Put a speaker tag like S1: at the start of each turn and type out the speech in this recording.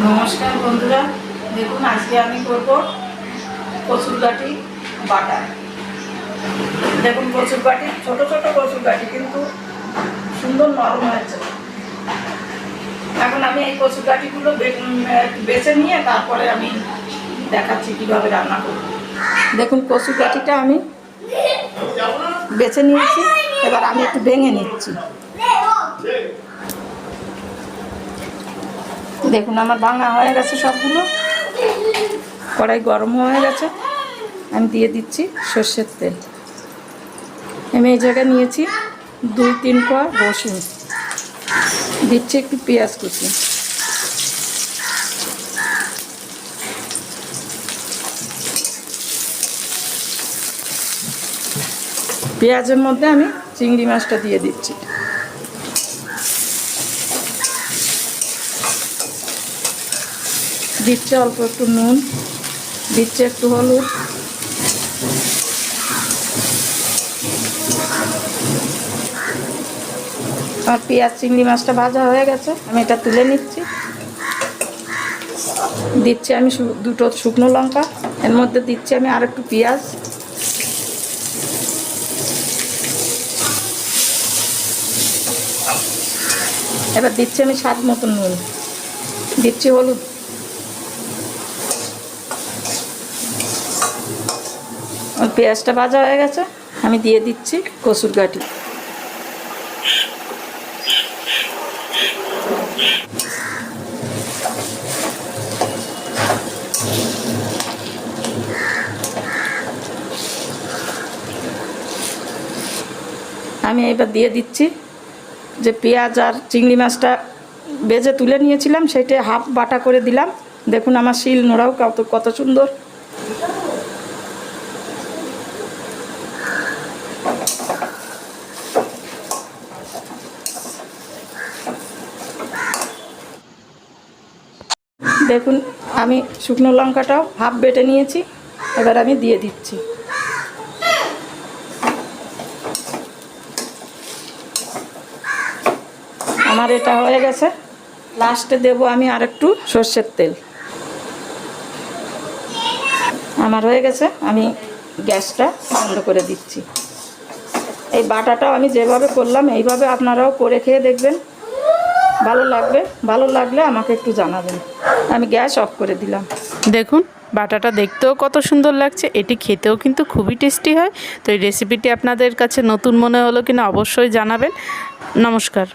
S1: নমস্কার বন্ধুরা, দেখুন আজকে আমি করব কচুর গাঠি বাটা। দেখুন কচুর গাঠি ছোট ছোট কচুর গাঠি কিন্তু সুন্দর নরম হয়েছে। এখন আমি এই কচুর একটু বেছে নিয়ে তারপরে আমি দেখাচ্ছি কীভাবে রান্না করব। দেখুন কচুর গাঠিটা আমি বেছে নিয়েছি, এবার আমি একটু ভেঙে নিচ্ছি। দেখুন, আমার ভাঙা হয়ে গেছে সবগুলো। কড়াই গরম হয়ে গেছে। আমি দিয়ে দিচ্ছি সর্ষের তেল। আমি এই জায়গায় নিয়েছি দুই, তিন কোয়া রসুন। দিচ্ছি একটু পেঁয়াজ কুচি। পেঁয়াজের মধ্যে আমি চিংড়ি মাছটা দিয়ে দিচ্ছি। দিচ্ছে অল্প একটু নুন, দিচ্ছে একটু হলুদ। আমার পেঁয়াজ, চিংড়ি মাছটা ভাজা হয়ে গেছে, আমি এটা তুলে নিচ্ছি। দিচ্ছি আমি দুটো শুকনো লঙ্কা, এর মধ্যে দিচ্ছি আমি আর একটু পেঁয়াজ। এবার দিচ্ছি আমি স্বাদ মতো নুন, দিচ্ছি হলুদ। পেঁয়াজটা ভাজা হয়ে গেছে, আমি দিয়ে দিচ্ছি কসুর গাঠি আমি এবার দিয়ে দিচ্ছি যে পেঁয়াজ আর চিংড়ি মাছটা বেজে তুলে নিয়েছিলাম, সেটা হাফ বাটা করে দিলাম। দেখুন আমার শিল নোড়াও কত কত সুন্দর। দেখুন, আমি শুকনো লঙ্কাটাও হাফ বেটে নিয়েছি, এবার আমি দিয়ে দিচ্ছি। আমার এটা হয়ে গেছে। লাস্টে দেব আমি আর একটু সর্ষের তেল। আমার হয়ে গেছে, আমি গ্যাসটা বন্ধ করে দিচ্ছি। এই বাটাটাও আমি যেভাবে করলাম, এইভাবে আপনারাও করে খেয়ে দেখবেন। ভালো লাগবে, ভালো লাগলে আমাকে একটু জানাবেন। আমি গ্যাস অফ করে দিলাম।
S2: দেখুন, বাটাটা দেখতেও কত সুন্দর লাগছে, এটি খেতেও কিন্তু খুবই টেস্টি হয়। তো এই রেসিপিটি আপনাদের কাছে নতুন মনে হলো কিনা অবশ্যই জানাবেন। নমস্কার।